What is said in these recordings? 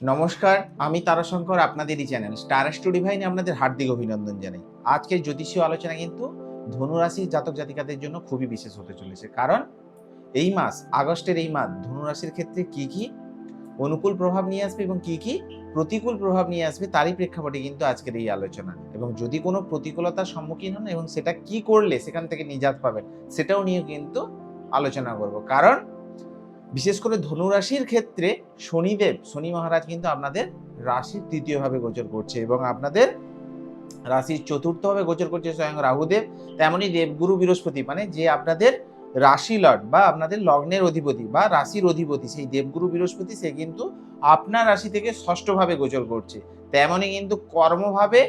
নমস্কার, আমি তারাশঙ্কর, আপনাদেরই চ্যানেল। স্টার স্টোরি ভাইনে আপনাদের হার্দিক অভিনন্দন জানাই। আজকের জ্যোতিষীয় আলোচনা কিন্তু ধনুরাশির জাতক জাতিকাদের জন্য খুবই বিশেষ হতে চলেছে। কারণ এই মাস, আগস্টের এই মাস, ধনুরাশির ক্ষেত্রে কি কি অনুকূল প্রভাব নিয়ে আসবে এবং কি কি প্রতিকূল প্রভাব নিয়ে আসবে তারই প্রেক্ষাপটে কিন্তু আজকের এই আলোচনা। এবং যদি কোনো প্রতিকূলতার সম্মুখীন হন এবং সেটা কি করলে, সেখান থেকে নিজাত পাবেন, সেটাও নিয়ে কিন্তু আলোচনা করব। কারণ বিশেষ করে ধনুরাশির ক্ষেত্রে শনিদেব, শনি মহারাজ কিন্তু আপনাদের রাশির তৃতীয়ভাবে গোচর করছে এবং আপনাদের রাশির চতুর্থভাবে গোচর করছে স্বয়ং রাহুদেব। তেমনি দেবগুরু বৃহস্পতি মানে যে আপনাদের রাশি লর্ড বা আপনাদের লগ্নের অধিপতি বা রাশির অধিপতি, সেই দেবগুরু বৃহস্পতি, সে কিন্তু আপনার রাশি থেকে ষষ্ঠভাবে গোচর করছে। তেমনি কিন্তু কর্মভাবে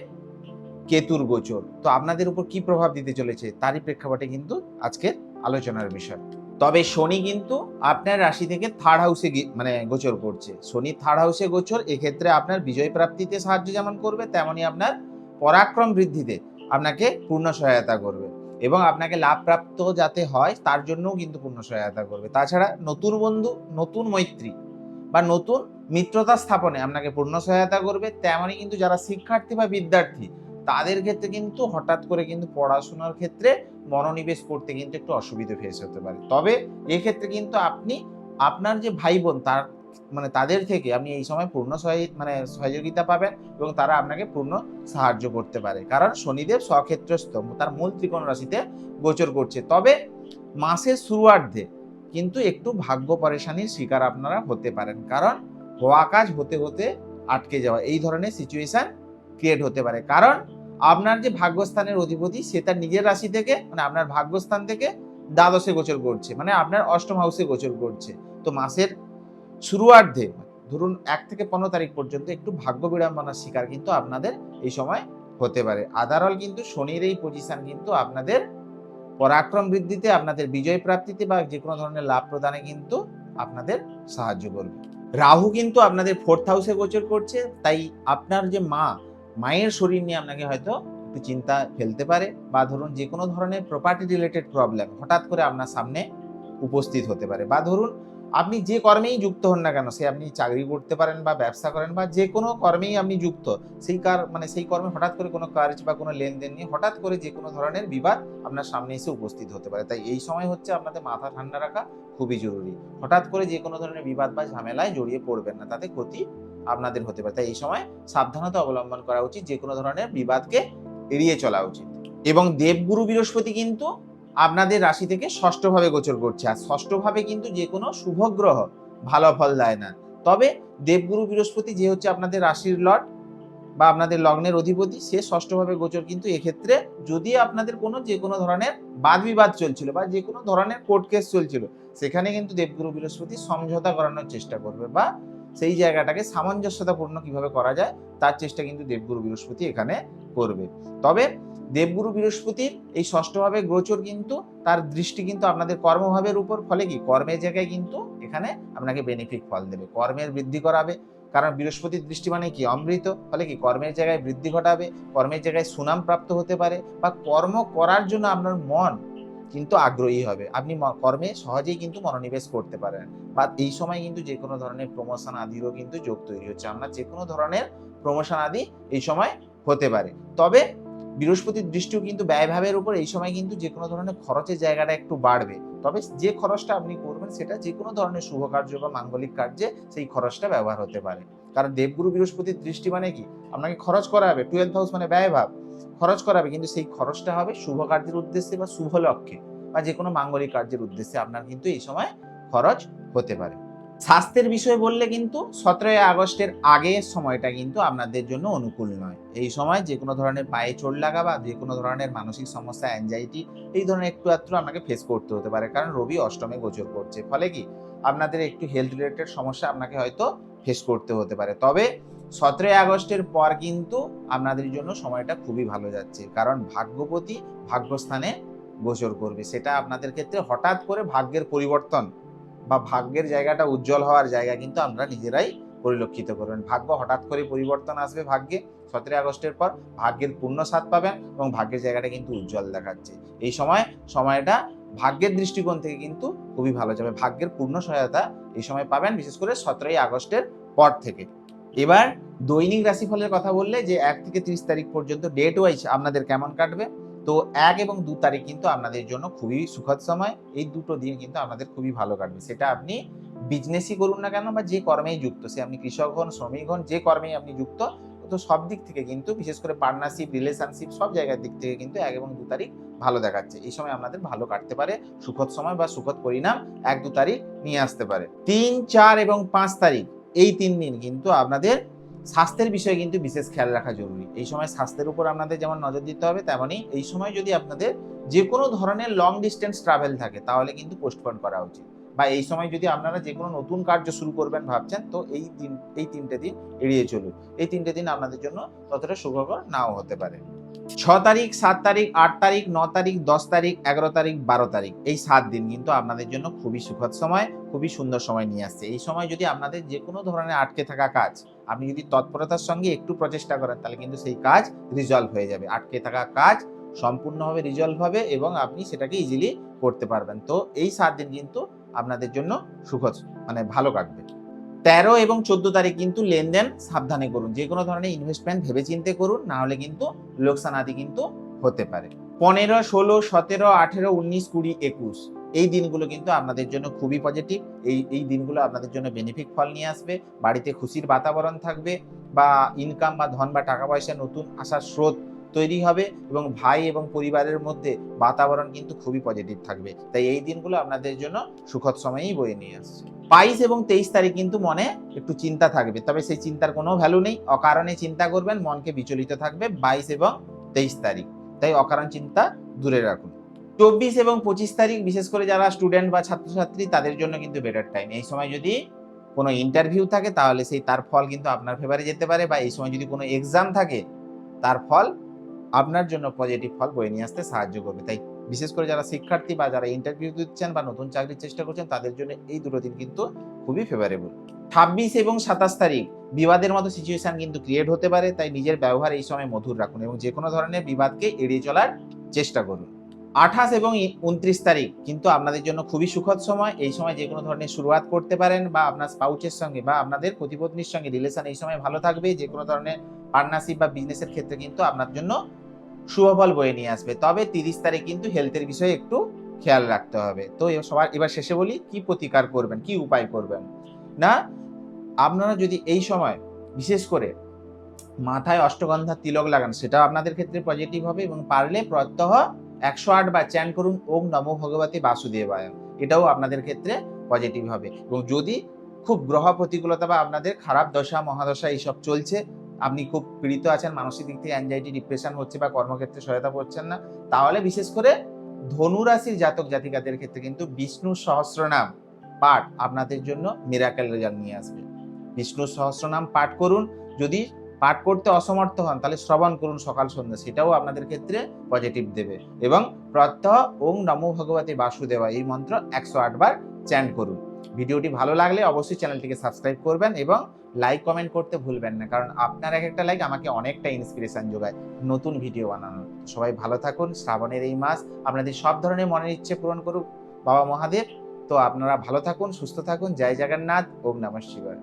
কেতুর গোচর। তো আপনাদের উপর কি প্রভাব দিতে চলেছে, তারই প্রেক্ষাপটে কিন্তু আজকের আলোচনার বিষয়। তবে শনি কিন্তু আপনার রাশি থেকে থার্ড হাউসে মানে গোচর করছে। শনি থার্ড হাউসে গোচর, এক্ষেত্রে আপনার বিজয় প্রাপ্তিতে সাহায্য যেমন করবে তেমনি আপনার পরাক্রম বৃদ্ধিতে আপনাকে পূর্ণ সহায়তা করবে। এবং আপনাকে লাভ প্রাপ্ত যাতে হয়, তার জন্যও কিন্তু পূর্ণ সহায়তা করবে। তাছাড়া নতুন বন্ধু, নতুন মৈত্রী বা নতুন মিত্রতা স্থাপনে আপনাকে পূর্ণ সহায়তা করবে। তেমনই কিন্তু যারা শিক্ষার্থী বা বিদ্যার্থী তাদের ক্ষেত্রে কিন্তু হঠাৎ করে কিন্তু পড়াশোনার ক্ষেত্রে মনোনিবেশ করতে কিন্তু একটু অসুবিধে ফেস হতে পারে। তবে এক্ষেত্রে কিন্তু আপনি আপনার যে ভাই বোন তার মানে তাদের থেকে আপনি এই সময় পূর্ণ মানে সহযোগিতা পাবেন এবং তারা আপনাকে পূর্ণ সাহায্য করতে পারে। কারণ শনিদেব স্বক্ষেত্রস্থ, তার মূল ত্রিকোণ রাশিতে গোচর করছে। তবে মাসের শুরুয়ার্ধে কিন্তু একটু ভাগ্য পরেশানির শিকার আপনারা হতে পারেন। কারণ হওয়া কাজ হতে হতে আটকে যাওয়া, এই ধরনের সিচুয়েশান ক্রিয়েট হতে পারে। কারণ আপনার যে ভাগ্যস্থানের অধিপতি, সে তার নিজের রাশি থেকে মানে আপনার ভাগ্যস্থান থেকে দ্বাদশে গোচর করছে মানে আপনার অষ্টম হাউসে গোচর করছে। তো মাসের শুরুয়ার্ধে, ধরুন এক থেকে পনেরো তারিখ পর্যন্ত একটু ভাগ্য বিড়ম্বনার শিকার কিন্তু আপনাদের এই সময় হতে পারে। আদারল কিন্তু শনির এই পজিশন কিন্তু আপনাদের পরাক্রম বৃদ্ধিতে, আপনাদের বিজয় প্রাপ্তিতে বা যে কোনো ধরনের লাভ প্রদানে কিন্তু আপনাদের সাহায্য করবে। রাহু কিন্তু আপনাদের ফোর্থ হাউসে গোচর করছে, তাই আপনার যে মা মায়ের শরীর নিয়ে আপনাকে হয়তো একটু চিন্তা ফেলতে পারে বা ধরুন যে কোনো ধরনের প্রপার্টি রিলেটেড প্রবলেম হঠাৎ করে আপনার সামনে উপস্থিত হতে পারে। বা ধরুন আপনি যে কর্মেই যুক্ত হন না কেন, সে আপনি চাকরি করতে পারেন বা ব্যবসা করেন বা যে কোনো কর্মেই আপনি যুক্ত, সেই কার মানে সেই কর্মে হঠাৎ করে কোনো কাজ বা কোনো লেনদেন নিয়ে হঠাৎ করে যে কোনো ধরনের বিবাদ আপনার সামনে এসে উপস্থিত হতে পারে। তাই এই সময় হচ্ছে আপনাদের মাথা ঠান্ডা রাখা খুবই জরুরি। হঠাৎ করে যে কোনো ধরনের বিবাদ বা ঝামেলায় জড়িয়ে পড়বেন না, তাতে ক্ষতি আপনাদের হতে পারে। তাই এই সময় সাবধানতা অবলম্বন করা উচিত, যে কোনো ধরনের বিবাদকে এড়িয়ে চলা উচিত। এবং দেবগুরু বৃহস্পতি কিন্তু আপনাদের রাশি থেকে ষষ্ঠভাবে গোচর করছে। আর ষষ্ঠভাবে কিন্তু যে কোনো শুভ গ্রহ ভালো ফল দেয় না। তবে দেবগুরু বৃহস্পতি যে হচ্ছে আপনাদের রাশির লট বা আপনাদের লগ্নের অধিপতি, সে ষষ্ঠভাবে গোচর কিন্তু এক্ষেত্রে যদি আপনাদের কোনো যে কোনো ধরনের বাদ বিবাদ চলছিল বা যে কোনো ধরনের কোর্ট কেস চলছিল, সেখানে কিন্তু দেবগুরু বৃহস্পতি সমঝোতা করানোর চেষ্টা করবে বা সেই জায়গাটাকে সামঞ্জস্যতাপূর্ণ কীভাবে করা যায়, তার চেষ্টা কিন্তু দেবগুরু বৃহস্পতি এখানে করবে। তবে দেবগুরু বৃহস্পতির এই ষষ্ঠভাবে গোচর কিন্তু তার দৃষ্টি কিন্তু আপনাদের কর্মভাবের উপর, ফলে কি? কর্মের জায়গায় কিন্তু এখানে আপনাকে বেনিফিট ফল দেবে। কর্মের বৃদ্ধি করাবে। কারণ বৃহস্পতির দৃষ্টি মানে কি? অমৃত। ফলে কি? কর্মের জায়গায় বৃদ্ধি ঘটাবে, কর্মের জায়গায় সুনাম প্রাপ্ত হতে পারে বা কর্ম করার জন্য আপনার মন কিন্তু আগ্রহী হবে। আপনি কর্মে সহজেই কিন্তু মনোনিবেশ করতে পারেন। বা এই সময় কিন্তু যে কোনো ধরনের প্রমোশন আদিরও কিন্তু যোগ তৈরি হচ্ছে। আপনার যে কোনো ধরনের প্রমোশন আদি এই সময় হতে পারে। তবে বৃহস্পতির দৃষ্টিও কিন্তু ব্যয়ভাবের উপর এই সময় কিন্তু যে কোনো ধরনের খরচের জায়গাটা একটু বাড়বে। তবে যে খরচটা আপনি করবেন সেটা যে কোনো ধরনের শুভ কার্য বা মাঙ্গলিক কার্যে সেই খরচটা ব্যবহার হতে পারে। কারণ দেবগুরু বৃহস্পতির দৃষ্টি মানে কি? আপনাকে খরচ করা হবে। টুয়েলভ হাউস মানে ব্যয়ভাব। খরচ করাবে, কিন্তু সেই খরচটা হবে শুভ কার্যের উদ্দেশ্যে বা শুভ লক্ষ্যে বা যে কোনো মাঙ্গলিক কার্যের উদ্দেশ্যে আপনার কিন্তু এই সময় খরচ হতে পারে। স্বাস্থ্যের বিষয়ে বললে কিন্তু সতেরোই আগস্টের আগের সময়টা কিন্তু আপনাদের জন্য অনুকূল নয়। এই সময় যে কোনো ধরনের পায়ে চোট লাগা বা যে কোনো ধরনের মানসিক সমস্যা অ্যাংজাইটি এই ধরনের একটু আধটু আপনাকে ফেস করতে হতে পারে, কারণ রবি অষ্টমে গোচর করছে। ফলে কি? আপনাদের একটু হেলথ রিলেটেড সমস্যা আপনাকে হয়তো ফেস করতে হতে পারে। তবে সতেরোই আগস্টের পর কিন্তু আপনাদের জন্য সময়টা খুবই ভালো যাচ্ছে, কারণ ভাগ্যপতি ভাগ্যস্থানে গোচর করবে। সেটা আপনাদের ক্ষেত্রে হঠাৎ করে ভাগ্যের পরিবর্তন বা ভাগ্যের জায়গাটা উজ্জ্বল হওয়ার জায়গা কিন্তু আমরা নিজেরাই পরিলক্ষিত করবেন ভাগ্য হঠাৎ করে পরিবর্তন আসবে ভাগ্যে, সতেরোই আগস্টের পর ভাগ্যের পূর্ণ স্বাদ পাবেন এবং ভাগ্যের জায়গাটা কিন্তু উজ্জ্বল দেখাচ্ছে। এই সময়, সময়টা ভাগ্যের দৃষ্টিকোণ থেকে কিন্তু খুবই ভালো যাবে। ভাগ্যের পূর্ণ সহায়তা এই সময় পাবেন, বিশেষ করে সতেরোই আগস্টের পর থেকে। এবার দৈনিক রাশিফলের কথা বললে যে এক থেকে ত্রিশ তারিখ পর্যন্ত ডেট ওয়াইজ আপনাদের কেমন কাটবে? তো এক এবং দু তারিখ কিন্তু আপনাদের জন্য খুবই সুখদ সময়। এই দুটো দিন কিন্তু আপনাদের খুবই ভালো কাটবে। সেটা আপনি বিজনেসই করুন না কেন বা যে কর্মেই যুক্ত, সে আপনি কৃষক হন, শ্রমিক হন, যে কর্মেই আপনি যুক্ত, তো সব দিক থেকে কিন্তু বিশেষ করে পার্টনারশিপ রিলেশনশিপ সব জায়গার দিক থেকে কিন্তু এক এবং দু তারিখ ভালো দেখাচ্ছে। এই সময় আপনাদের ভালো কাটতে পারে, সুখদ সময় বা সুখদ পরিণাম এক দু তারিখ নিয়ে আসতে পারে। তিন, চার এবং পাঁচ তারিখ এই তিন দিন কিন্তু আপনাদের স্বাস্থ্যের বিষয়ে কিন্তু বিশেষ খেয়াল রাখা জরুরি। এই সময় স্বাস্থ্যের উপর আপনাদের যেমন নজর দিতে হবে তেমনই এই সময় যদি আপনাদের যে কোনো ধরনের লং ডিস্টেন্স ট্রাভেল থাকে, তাহলে কিন্তু পোস্টপোন করা উচিত। বা এই সময় যদি আপনারা যে কোনো নতুন কার্য শুরু করবেন ভাবছেন, তো এই দিন, এই তিনটে দিন এড়িয়ে চলুন। এই তিনটে দিন আপনাদের জন্য ততটা সুখকর নাও হতে পারে। ছ তারিখ, সাত তারিখ, আট তারিখ, ন তারিখ, দশ তারিখ, এগারো তারিখ, বারো তারিখ। এই সাত দিন কিন্তু আপনাদের জন্য খুবই সুখদ সময়, খুবই সুন্দর সময় নিয়ে আসছে। এই সময় যদি আপনাদের যে কোনো ধরনের আটকে থাকা কাজ, আপনি যদি তৎপরতার সঙ্গে একটু প্রচেষ্টা করেন, তাহলে কিন্তু সেই কাজ রিজলভ হয়ে যাবে। আটকে থাকা কাজ সম্পূর্ণভাবে রিজলভ হবে এবং আপনি সেটাকে ইজিলি করতে পারবেন। তো এই সাত দিন কিন্তু আপনাদের জন্য সুখদ মানে ভালো কাটবে। তেরো এবং চোদ্দ তারিখ কিন্তু লেনদেন সাবধানে করুন। যে কোনো ধরনের ইনভেস্টমেন্ট ভেবে চিন্তে করুন, না হলে কিন্তু লোকসান আদি কিন্তু হতে পারে। পনেরো, ষোলো, সতেরো, আঠেরো, উনিশ, কুড়ি, একুশ, এই দিনগুলো কিন্তু আপনাদের জন্য খুবই পজিটিভ এই এই দিনগুলো আপনাদের জন্য বেনিফিট ফল নিয়ে আসবে। বাড়িতে খুশির বাতাবরণ থাকবে বা ইনকাম বা ধন বা টাকা পয়সা নতুন আসার স্রোত তৈরি হবে এবং ভাই এবং পরিবারের মধ্যে বাতাবরণ কিন্তু খুবই পজিটিভ থাকবে। তাই এই দিনগুলো আপনাদের জন্য সুখদ সময়েই বয়ে নিয়ে আসছে। বাইশ এবং তেইশ তারিখ কিন্তু মনে একটু চিন্তা থাকবে, তবে সেই চিন্তার কোনো ভ্যালু নেই। অকারণে চিন্তা করবেন, মনকে বিচলিত থাকবে বাইশ এবং তেইশ তারিখ। তাই অকারণ চিন্তা দূরে রাখুন। চব্বিশ এবং পঁচিশ তারিখ, বিশেষ করে যারা স্টুডেন্ট বা ছাত্রছাত্রী, তাদের জন্য কিন্তু বেটার টাইম এই সময় যদি কোনো ইন্টারভিউ থাকে, তাহলে সেই তার ফল কিন্তু আপনার ফেভারে যেতে পারে বা এই সময় যদি কোনো এক্সাম থাকে, তার ফল আপনার জন্য পজিটিভ ফল বয়ে নিয়ে আসতে সাহায্য করবে। তাই বিশেষ করে যারা শিক্ষার্থী বা যারা ইন্টারভিউ দিচ্ছেন বা নতুন চাকরির চেষ্টা করছেন, তাদের জন্য এই দুটো দিন কিন্তু খুবই ফেভারেবল ছাব্বিশ এবং সাতাশ তারিখ, বিবাদের মতো সিচুয়েশন কিন্তু ক্রিয়েট হতে পারে, তাই নিজের ব্যবহার এই সময় মধুর রাখুন এবং যে কোনো ধরনের বিবাদকে এড়িয়ে চলার চেষ্টা করুন। আঠাশ এবং উনত্রিশ তারিখ কিন্তু আপনাদের জন্য খুবই সুখদ সময়, এই সময় যে কোনো ধরনের শুরুয়াত করতে পারেন বা আপনার স্পাউচের সঙ্গে বা আপনাদের প্রতিপত্নীর সঙ্গে রিলেশন এই সময় ভালো থাকবে যে কোনো ধরনের পার্টনারশিপ বা বিজনেসের ক্ষেত্রে কিন্তু আপনার জন্য শুভফল বয়ে নিয়ে আসবে। তবে তিরিশ তারিখ কিন্তু হেলথের বিষয়ে একটু খেয়াল রাখতে হবে। তো সবার, এবার শেষে বলি, কি প্রতিকার করবেন? কি উপায় করবেন? না, আপনারা যদি এই সময়, বিশেষ করে মাথায় অষ্টগন্ধা তিলক লাগান, সেটাও আপনাদের ক্ষেত্রে পজিটিভ হবে এবং পারলে প্রত্যহ একশো আট বার চ্যান করুন, ওম নমো ভগবতী বাসুদেবায়। এটাও আপনাদের ক্ষেত্রে পজিটিভ হবে। এবং যদি খুব গ্রহ প্রতিকূলতা বা আপনাদের খারাপ দশা, মহাদশা এইসব চলছে আপনি খুব পীড়িত আছেন, মানসিক দিক থেকে অ্যাংজাইটি ডিপ্রেশন হচ্ছে বা কর্মক্ষেত্রে সহায়তা করছেন না, তাহলে বিশেষ করে ধনু রাশির জাতক জাতিকাদের ক্ষেত্রে কিন্তু বিষ্ণু সহস্রনাম পাঠ আপনাদের জন্য মিরাকেল রেজাল্ট নিয়ে আসবে। বিষ্ণু সহস্রনাম পাঠ করুন, যদি পাঠ করতে অসমর্থ হন, তাহলে শ্রবণ করুন সকাল সন্ধ্যা, সেটাও আপনাদের ক্ষেত্রে পজিটিভ দেবে। এবং প্রত্যহ ওং নমো ভগবতী বাসুদেবা এই মন্ত্র একশো আট বার চ্যান্ট করুন। ভিডিওটি ভালো লাগলে অবশ্যই চ্যানেলটিকে সাবস্ক্রাইব করবেন এবং লাইক, কমেন্ট করতে ভুলবেন না, কারণ আপনার এক একটা লাইক আমাকে অনেকটা ইন্সপিরেশন যোগায় নতুন ভিডিও বানানোর। সবাই ভালো থাকুন, শ্রাবণের এই মাস আপনাদের সব ধরনের মনের ইচ্ছে পূরণ করুক। বাবা মহাদেব, তো আপনারা ভালো থাকুন, সুস্থ থাকুন। জয় জগন্নাথ, ওম নমঃ শিবায়।